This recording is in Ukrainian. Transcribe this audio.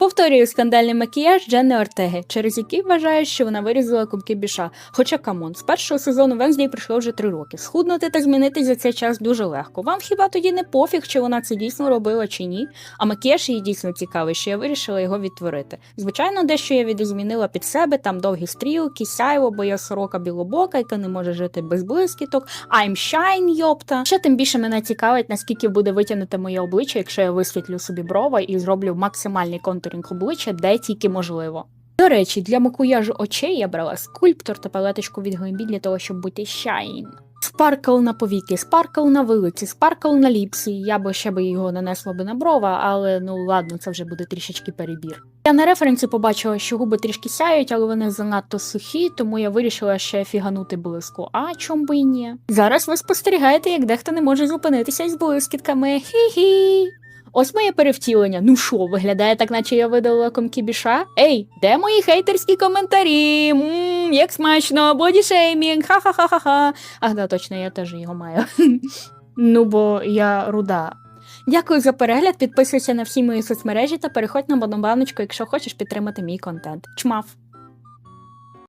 Повторюю скандальний макіяж Дженни Ортеги, через який вважаю, що вона вирізала кубки біша. Хоча камон, з першого сезону Венздій пройшло вже три роки. Схуднути та змінитись за цей час дуже легко. Вам хіба тоді не пофіг, чи вона це дійсно робила чи ні? А макіяж її дійсно цікавий, що я вирішила його відтворити. Звичайно, дещо я відозмінила під себе, там довгі стрілки, сяйво, бо я сорока білобока, яка не може жити без блискіток. I'm shine, йопта. Ще тим більше мене цікавить, наскільки буде витягнути моє обличчя, якщо я висвітлю собі брова і зроблю максимальний контуринг обличчя, де тільки можливо. До речі, для макуяжу очей я брала скульптор та палеточку від Глембі для того, щоб бути shine. Спаркл на повіки, спаркл на вилиці, спаркл на ліпсі. Я би ще би його нанесла би на брова, але ну ладно, це вже буде трішечки перебір. Я на референсі побачила, що губи трішки сяють, але вони занадто сухі, тому я вирішила ще фіганути блиску. А чом би і ні? Зараз ви спостерігаєте, як дехто не може зупинитися із блискітками. Хі-хі. Ось моє перевтілення. Ну що, виглядає так, наче я видалила комки біша? Ей, де мої хейтерські коментарі? Ммм, як смачно, бодішеймінг, ха-ха-ха-ха-ха. Ах, да, точно, я теж його маю. ну, бо я руда. Дякую за перегляд. Підписуйся на всі мої соцмережі та переходь на баночку, якщо хочеш підтримати мій контент. Чмав!